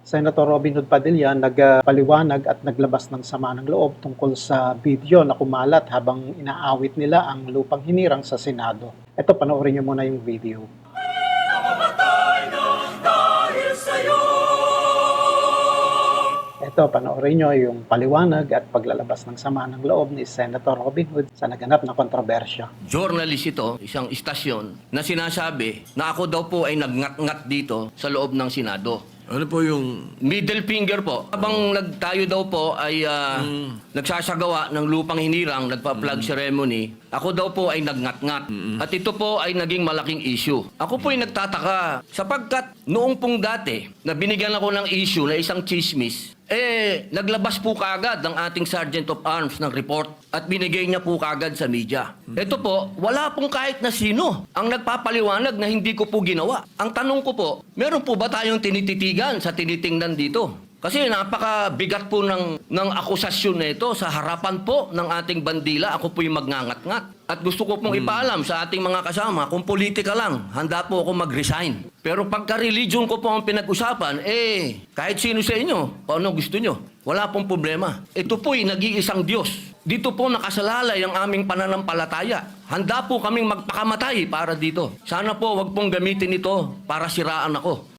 Senator Robin Hood Padilla nagpaliwanag at naglabas ng sama ng loob tungkol sa video na kumalat habang inaawit nila ang lupang hinirang sa Senado. Ito, panoorin niyo muna yung video. Ito, panoorin nyo yung paliwanag at paglalabas ng sama ng loob ni Senator Robin Hood sa naganap na kontrobersya. journalist ito, isang istasyon, na sinasabi na ako daw po ay nagngat-ngat dito sa loob ng Senado. Ano po yung... Middle finger po. Habang nagtayo daw po ay ah, nagsasagawa ng lupang hinirang, nagpa-plug ceremony, ako daw po ay nagngat-ngat. At ito po ay naging malaking issue. Ako po ay nagtataka sapagkat noong pong dati na binigyan ako ng issue na isang chismis, eh, naglabas po kaagad ng ating Sergeant of Arms ng report at binigay niya po kaagad sa media. Ito po, wala pong kahit na sino ang nagpapaliwanag na hindi ko po ginawa. Ang tanong ko po, meron po ba tayong tinititigan sa tinitingnan dito? Kasi napakabigat po ng, ng akusasyon na ito sa harapan po ng ating bandila. Ako po yung magngangat-ngat. At gusto ko pong ipaalam sa ating mga kasama, kung politika lang, handa po ako mag-resign. Pero pagka religion ko po ang pinag-usapan, eh, kahit sino sa inyo, kung ano gusto nyo, wala pong problema. Ito po'y nag-iisang Diyos. Dito po nakasalalay ang aming pananampalataya. Handa po kaming magpakamatay para dito. Sana po wag pong gamitin ito para siraan ako.